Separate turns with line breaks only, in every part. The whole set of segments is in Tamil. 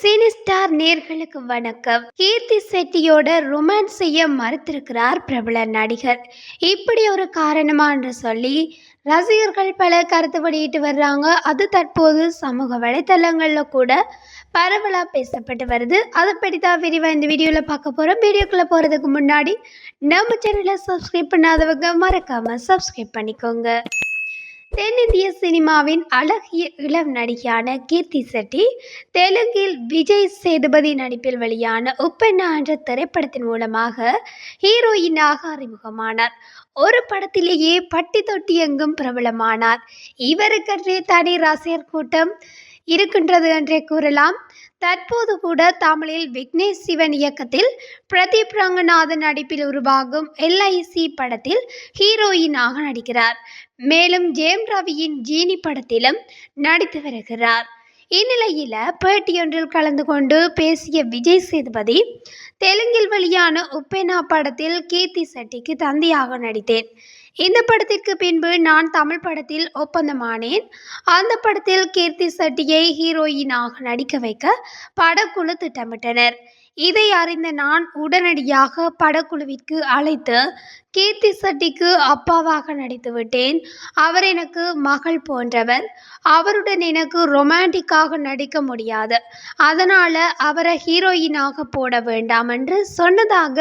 சினி ஸ்டார் நேர்களுக்கு வணக்கம். கீர்த்தி செட்டியோட ரொமான்ஸ் செய்ய மறுத்திருக்கிறார் பிரபல நடிகர். இப்படி ஒரு காரணமா என்று சொல்லி ரசிகர்கள் பல கருத்து வெளியிட்டு வர்றாங்க. அது தற்போது சமூக வலைத்தளங்களில் கூட பரவலாக பேசப்பட்டு வருது. அதை பற்றி தான் விரிவாக இந்த வீடியோவில் பார்க்க போகிறோம் வீடியோக்குள்ளே போகிறதுக்கு முன்னாடி நம்ம சேனலை சப்ஸ்கிரைப் பண்ணாதவங்க மறக்காமல் சப்ஸ்கிரைப் பண்ணிக்கோங்க. தென்னிந்திய சினிமாவின் அழகிய இளம் நடிகையான கீர்த்தி செட்டி தெலுங்கில் விஜய் சேதுபதி நடிப்பில் வெளியான உப்பெண்ணா என்ற திரைப்படத்தின் மூலமாக ஹீரோயினாக அறிமுகமானார். ஒரு படத்திலேயே பட்டி தொட்டி எங்கும் பிரபலமானார். இவருக்கற்றே தனி ரசிகர் கூட்டம் இருக்கின்றது என்றே கூறலாம். தற்போது கூட தமிழில் விக்னேஷ் சிவன் இயக்கத்தில் பிரதீப் ரங்கநாதன் நடிப்பில் உருவாகும் எல்ஐசி படத்தில் ஹீரோயினாக நடிக்கிறார். மேலும் ஜெயம் ரவியின் ஜீனி படத்திலும் நடித்து வருகிறார். இந்நிலையில் பேட்டியொன்றில் கலந்து கொண்டு பேசிய விஜய் சேதுபதி தெலுங்கில் வெளியான உப்பேனா படத்தில் கீர்த்தி செட்டிக்கு தந்தையாக நடித்தேன். இந்த படத்திற்கு பின்பு நான் தமிழ் படத்தில் ஒப்பந்தமானேன். அந்த படத்தில் கீர்த்தி செட்டியை ஹீரோயினாக நடிக்க வைக்க படக்குழு திட்டமிட்டனர். இதை அறிந்த நான் உடனடியாக படக்குழுவிற்கு அழைத்து கீர்த்தி செட்டிக்கு அப்பாவாக நடித்து விட்டேன். அவர் எனக்கு மகள் போன்றவர். அவருடன் எனக்கு ரொமான்டிக்காக நடிக்க முடியாது. அதனால் அவரை ஹீரோயினாக போட வேண்டாம் என்று சொன்னதாக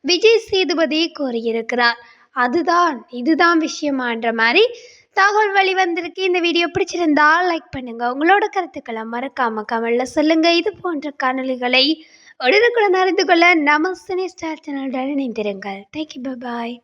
விஜய் சேதுபதி கூறியிருக்கிறார். அதுதான் இதுதான் விஷயமான்ற மாதிரி தகவல் வெளிவந்திருக்கு இந்த வீடியோ பிடிச்சிருந்தா லைக் பண்ணுங்க. உங்களோட கருத்துக்களை மறக்காம கமெண்ட்ல சொல்லுங்க. இது போன்ற காணொலிகளை உடனுக்குடன் அறிந்து கொள்ள நமஸ்தனி ஸ்டார் சேனலுடன் இணைந்திருங்கள். Thank you bye